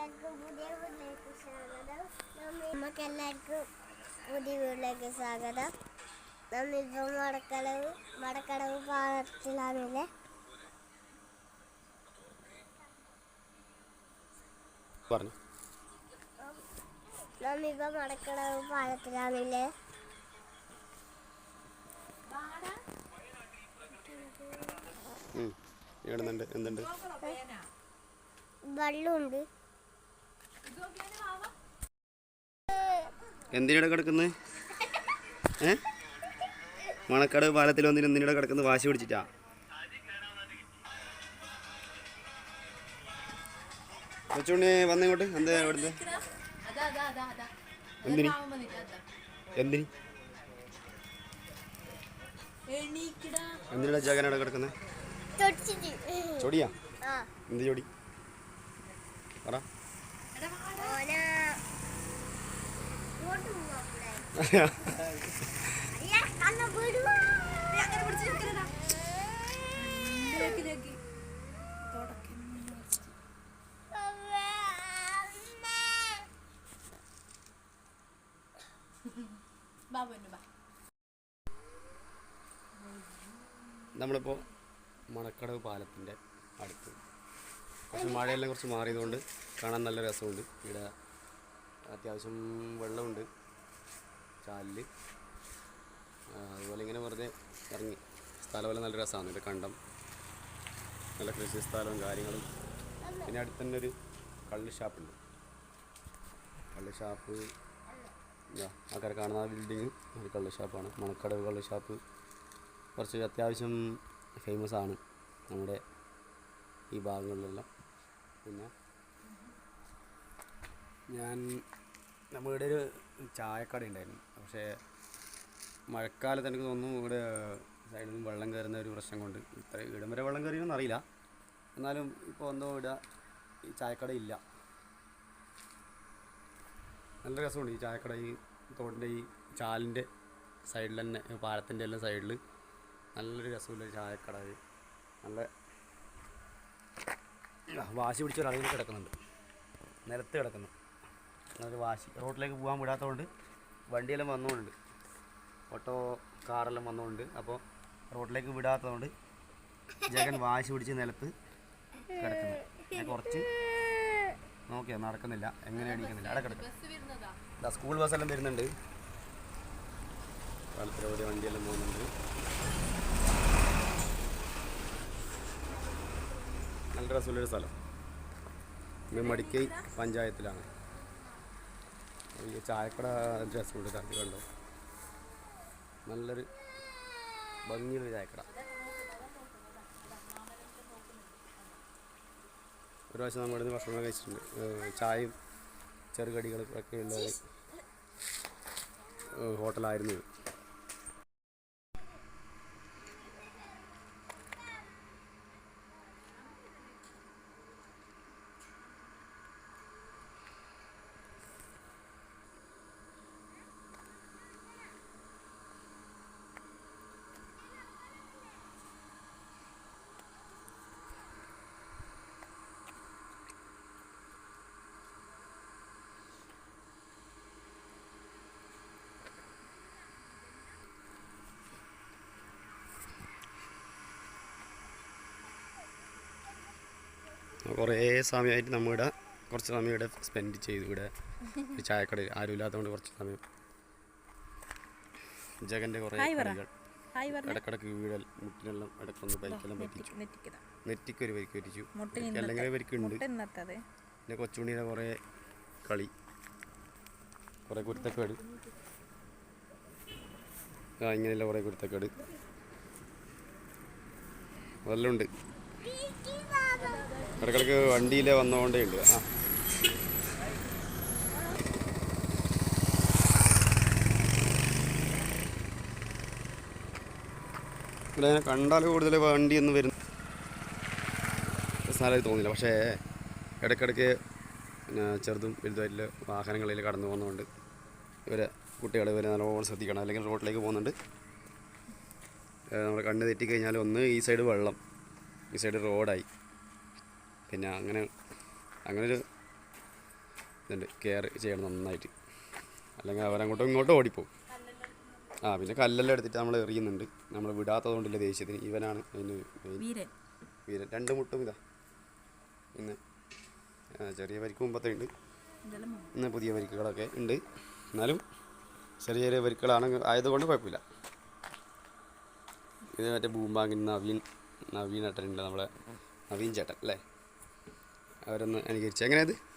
എല്ലാവർക്കും പുതിയ വീട്ടിലേക്ക് സ്വാഗതം. നമുക്ക് എല്ലാവർക്കും പുതിയ വീട്ടിലേക്ക് സ്വാഗതം. നമ്മിപ്പോൾ മടക്കടവ് മടക്കടവ് പാലത്തിലാണല്ലേ? പറഞ്ഞു. നമ്മിപ്പോൾ മടക്കടവ് പാലത്തിലാണല്ലേ? ഇടുന്നുണ്ട് എന്തുണ്ട്? വെള്ളമുണ്ട്. എന്തിനിടെ കിടക്കുന്നത് ഏ? മണക്കാട് പാലത്തിൽ വന്നിട്ട് എന്തിനാണ് കിടക്കുന്നത് വാശി പിടിച്ചിട്ടാ. കൊച്ചുണ്ണി വന്നിങ്ങോട്ട് എന്താ ഇവിടുത്തെ എന്തിന്? എന്തിന്? എന്തിനി ജഗനാണ് കിടക്കുന്നത് ചൊടിയാ? എന്ത് ചൊടി? പറ. നമ്മളിപ്പോൾ മണക്കടവ് പാലത്തിന്റെ അടുത്ത്. കുറച്ച് മഴയെല്ലാം കുറച്ച് മാറിയതുകൊണ്ട് കാണാൻ നല്ല രസമുണ്ട്. ഇവിടെ അത്യാവശ്യം വെള്ളമുണ്ട്. ചാലിൽ അതുപോലെ ഇങ്ങനെ വെറുതെ ഇറങ്ങി. സ്ഥലമെല്ലാം നല്ല രസമാണ്. ഇത് കണ്ടം. നല്ല കൃഷി സ്ഥലവും കാര്യങ്ങളും. പിന്നെ അടുത്ത് തന്നെ ഒരു കള്ള് ഷാപ്പുണ്ട്. കള്ള് ഷാപ്പ് ആൾക്കാരെ കാണുന്ന ആ ബിൽഡിങ് ഒരു കള്ള് ഷാപ്പാണ്. മണക്കടവ് കള്ള് ഷാപ്പ്. കുറച്ച് അത്യാവശ്യം ഫേമസ് ആണ് നമ്മുടെ ഈ ഭാഗങ്ങളിലെല്ലാം. പിന്നെ ഞാൻ നമ്മുടെ ഒരു ചായക്കട ഉണ്ടായിരുന്നു പക്ഷേ മഴക്കാലത്ത് എനിക്ക് തോന്നുന്നു ഇവിടെ സൈഡിൽ നിന്ന് വെള്ളം കയറുന്ന ഒരു പ്രശ്നം കൊണ്ട് ഇത്ര ഇടം വരെ വെള്ളം കയറിയെന്ന് അറിയില്ല എന്നാലും ഇപ്പോൾ എന്തോ ഇവിടെ ഈ ചായക്കട ഇല്ല. നല്ല രസമുണ്ട് ഈ ചായക്കട ഈ തോടിന്റെ ഈ ചാലിന്റെ സൈഡിൽ തന്നെ പാലത്തിന്റെ എല്ലാം സൈഡിൽ. നല്ലൊരു രസമുള്ള ചായക്കട നല്ല വാശി പിടിച്ച അറിയിൽ കിടക്കുന്നുണ്ട്. നിലത്ത് കിടക്കുന്നു. നല്ലൊരു വാശി. റോഡിലേക്ക് പോകാൻ വിടാത്തതുകൊണ്ട് വണ്ടിയെല്ലാം വന്നുകൊണ്ട് ഓട്ടോ കാറെല്ലാം വന്നുകൊണ്ട് അപ്പോൾ റോഡിലേക്ക് വിടാത്തതുകൊണ്ട് ജഗൻ വാശി പിടിച്ച് നിലത്ത് കിടക്കുന്നു. ഞാൻ കുറച്ച് നോക്കിയാ? നടക്കുന്നില്ല. എങ്ങനെ എണീക്കുന്നില്ല. അവിടെ കിടക്കും. സ്കൂൾ ബസ്സെല്ലാം വരുന്നുണ്ട്. പാലത്തിലൂടെ വണ്ടിയെല്ലാം പോകുന്നുണ്ട്. നല്ല രസമുള്ളൊരു സ്ഥലം. ഇത് മടിക്കൈ പഞ്ചായത്തിലാണ്. ഈ ചായക്കട രസമുണ്ട് കത്തി കണ്ടോ? നല്ലൊരു ഭംഗിയുള്ള ചായക്കട. ഒരു പ്രാവശ്യം നമ്മുടെ നിന്ന് ഭക്ഷണം കഴിച്ചിട്ടുണ്ട്. ചായയും ചെറുകടികളും ഒക്കെ ഉള്ള ഹോട്ടലായിരുന്നു കുറേ സമയമായിട്ട് നമ്മളിവിടെ കുറച്ച് സമയം ഇവിടെ സ്പെൻഡ് ചെയ്തു. ഇവിടെ ചായക്കടയിൽ ആരും ഇല്ലാത്തതുകൊണ്ട് കുറച്ച് സമയം. ജഗന്റെ കുറേ കളികൾ ഇടക്കിടക്ക് വീടൽ മുട്ടിനെല്ലാം ഇടക്കൊന്ന് പരിക്കെല്ലാം പറ്റിച്ചു. നെറ്റിക്കൊരു പരിക്ക് പറ്റിച്ചു. അല്ലെങ്കിൽ പരിക്കുണ്ട് പിന്നെ കൊച്ചുണ്ണിയുടെ കുറേ കളി. കുറേ കുരുത്തക്കേട്. ആ ഇങ്ങനെയുള്ള കുറേ കുരുത്തക്കേട്. അതെല്ലാം ഉണ്ട്. ഇടക്കിടക്ക് വണ്ടിയിലെ വന്നുകൊണ്ടേ ഉണ്ട് ആ. ഇവിടെ കണ്ടാൽ കൂടുതൽ വണ്ടി ഒന്നും വരുന്ന സ്ഥലമായി തോന്നില്ല. പക്ഷേ ഇടയ്ക്കിടയ്ക്ക് പിന്നെ ചെറുതും വലുതായിട്ടുള്ള വാഹനങ്ങളിൽ കടന്നു പോകുന്നതുകൊണ്ട് ഇവരെ കുട്ടികൾ ഇവരെ നല്ലോണം ശ്രദ്ധിക്കണം. അല്ലെങ്കിൽ റോഡിലേക്ക് പോകുന്നുണ്ട്. നമ്മൾ കണ്ണ് തെറ്റിക്കഴിഞ്ഞാൽ ഒന്ന് ഈ സൈഡ് വെള്ളം. ഈ സൈഡ് റോഡായി പിന്നെ അങ്ങനെ അങ്ങനൊരു ഇതുണ്ട്. കെയർ ചെയ്യണം നന്നായിട്ട്. അല്ലെങ്കിൽ അവരങ്ങോട്ടും ഇങ്ങോട്ടും ഓടിപ്പോവും. ആ പിന്നെ കല്ലെല്ലാം എടുത്തിട്ട് നമ്മൾ എറിയുന്നുണ്ട്. നമ്മൾ വിടാത്തതുകൊണ്ടില്ല ദേഷ്യത്തിന്. ഇവനാണ് അതിന് വീര വീരൻ. വീരൻ. രണ്ട് മുട്ടും ഇതാ. ഇന്ന് ചെറിയ പരിക്ക് മുമ്പത്തെ ഉണ്ട്. ഇന്ന് പുതിയ പരിക്കുകളൊക്കെ ഉണ്ട്. എന്നാലും ചെറിയ ചെറിയ പരിക്കുകളാണ് ആയതുകൊണ്ട് കുഴപ്പമില്ല. ഇത് മറ്റേ ഭൂമ്പാങ്കിൻ നവീൻ നവീൻ ഏട്ടനുണ്ട് നമ്മളെ നവീൻ ചേട്ടൻ അല്ലേ? അവരൊന്ന് അനുകരിച്ചു. എങ്ങനെയത്